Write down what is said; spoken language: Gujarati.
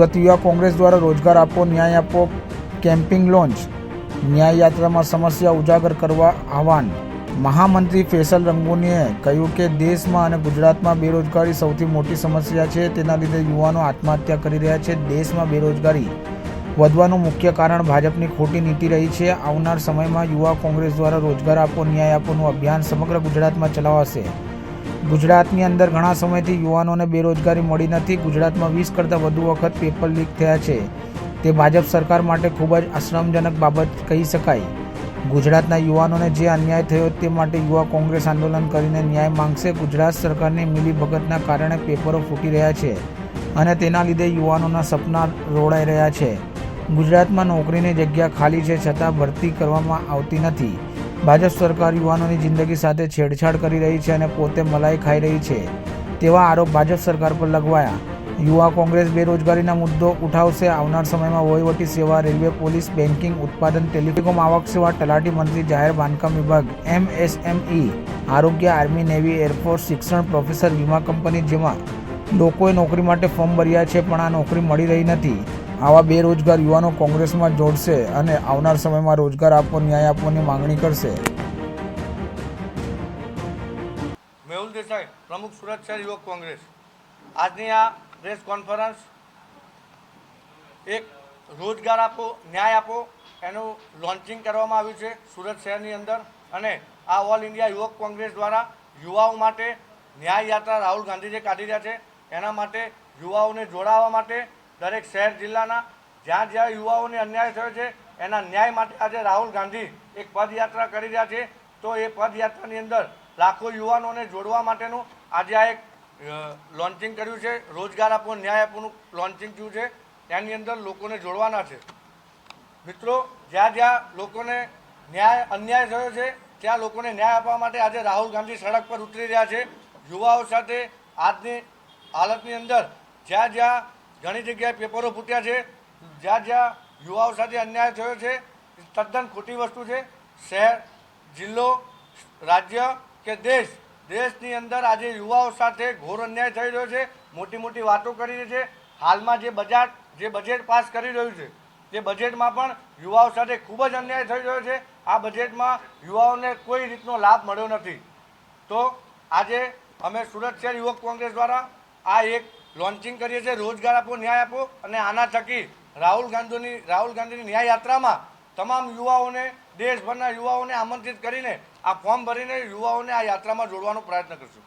સુરત યુવા કોંગ્રેસ દ્વારા રોજગાર આપો ન્યાય આપો કેમ્પિંગ લોન્ચ, ન્યાય યાત્રામાં સમસ્યા ઉજાગર કરવા આહવાન. મહામંત્રી ફેસલ રંગોનીએ કહ્યું કે દેશમાં અને ગુજરાતમાં બેરોજગારી સૌથી મોટી સમસ્યા છે. તેના લીધે યુવાનો આત્મહત્યા કરી રહ્યા છે. દેશમાં બેરોજગારી વધવાનું મુખ્ય કારણ ભાજપની ખોટી નીતિ રહી છે. આવનાર સમયમાં યુવા કોંગ્રેસ દ્વારા રોજગાર આપો ન્યાય આપોનું અભિયાન સમગ્ર ગુજરાતમાં ચલાવાશે. ગુજરાતની અંદર ઘણા સમયથી યુવાનોને બેરોજગારી મળી નથી. ગુજરાતમાં વીસ કરતાં વધુ વખત પેપર લીક થયા છે. તે ભાજપ સરકાર માટે ખૂબ જ આશ્રમજનક બાબત કહી શકાય. ગુજરાતના યુવાનોને જે અન્યાય થયો તે માટે યુવા કોંગ્રેસ આંદોલન કરીને ન્યાય માંગશે. ગુજરાત સરકારની મિલીભગતના કારણે પેપરો ફૂટી રહ્યા છે અને તેના લીધે યુવાનોના સપના રોડાઈ રહ્યા છે. ગુજરાતમાં નોકરીની જગ્યા ખાલી છે છતાં ભરતી કરવામાં આવતી નથી. ભાજપ સરકાર યુવાનોની જિંદગી સાથે છેડછાડ કરી રહી છે અને પોતે મલાઈ ખાઈ રહી છે. તેવા આરોપ ભાજપ સરકાર પર લગવાયા. યુવા કોંગ્રેસ બેરોજગારીના મુદ્દો ઉઠાવશે. આવનાર સમયમાં વહીવટી સેવા, રેલવે, પોલીસ, બેન્કિંગ, ઉત્પાદન, ટેલિકોમ, આવક સેવા, તલાટી મંત્રી, જાહેર બાંધકામ વિભાગ એમએસએમઈ આરોગ્ય, આર્મી, નેવી, એરફોર્સ, શિક્ષણ પ્રોફેસર, વીમા કંપની જેમાં લોકોએ નોકરી માટે ફોર્મ ભર્યા છે, પણ આ નોકરી મળી રહી નથી. આવા બેરોજગાર યુવાનો કોંગ્રેસમાં જોડશે અને આવનાર સમયમાં રોજગાર આપો ન્યાય આપવાની માંગણી કરશે. મેહુલ દેસાઈ, પ્રમુખ સુરત શહેર યુવક કોંગ્રેસ. આજની આ પ્રેસ કોન્ફરન્સ એક રોજગાર આપો, ન્યાય આપો, એનું લોન્ચિંગ કરવામાં આવ્યું છે સુરત શહેરની અંદર અને આ ઓલ ઇન્ડિયા યુવક કોંગ્રેસ દ્વારા યુવાઓ માટે ન્યાય યાત્રા રાહુલ ગાંધીજી કાઢી રહ્યા છે. એના માટે યુવાઓને જોડાવા માટે દરેક શહેર જિલ્લાના જ્યાં જ્યાં યુવાઓને અન્યાય થયો છે, એના ન્યાય માટે આજે રાહુલ ગાંધી એક પદયાત્રા કરી રહ્યા છે. તો એ પદયાત્રાની અંદર લાખો યુવાનોને જોડવા માટેનું આજે આ એક લોન્ચિંગ કર્યું છે. રોજગાર આપો, ન્યાય આપોનું લોન્ચિંગ થયું છે. એની અંદર લોકોને જોડવાના છે. મિત્રો, જ્યાં જ્યાં લોકોને ન્યાય, અન્યાય થયો છે, ત્યાં લોકોને ન્યાય આપવા માટે આજે રાહુલ ગાંધી સડક પર ઉતરી રહ્યા છે. યુવાઓ સાથે આજની હાલતની અંદર જ્યાં જ્યાં ઘણી જગ્યાએ પેપરો ફૂટ્યા છે. જ્યાં જ્યાં યુવાઓ સાથે અન્યાય થયો છે તદ્દન ખોટી વસ્તુ છે. શહેર, જિલ્લો, રાજ્ય કે દેશ. દેશની અંદર આજે યુવાઓ સાથે ઘોર અન્યાય થઈ રહ્યો છે. મોટી મોટી વાતો કરી રહી છે. હાલમાં જે બજાર, જે બજેટ પાસ કરી રહ્યું છે, તે બજેટમાં પણ યુવાઓ સાથે ખૂબ જ અન્યાય થઈ રહ્યો છે. આ બજેટમાં યુવાઓને કોઈ રીતનો લાભ મળ્યો નથી. તો આજે અમે સુરત શહેર યુવક કોંગ્રેસ દ્વારા આ એક લોન્ચિંગ કરીએ છીએ, રોજગાર આપો, ન્યાય આપો અને આના થકી રાહુલ ગાંધીની રાહુલ ગાંધીની ન્યાય યાત્રામાં તમામ યુવાઓને, દેશભરના યુવાઓને આમંત્રિત કરીને આ ફોર્મ ભરીને યુવાઓને આ યાત્રામાં જોડવાનો પ્રયત્ન કરશું.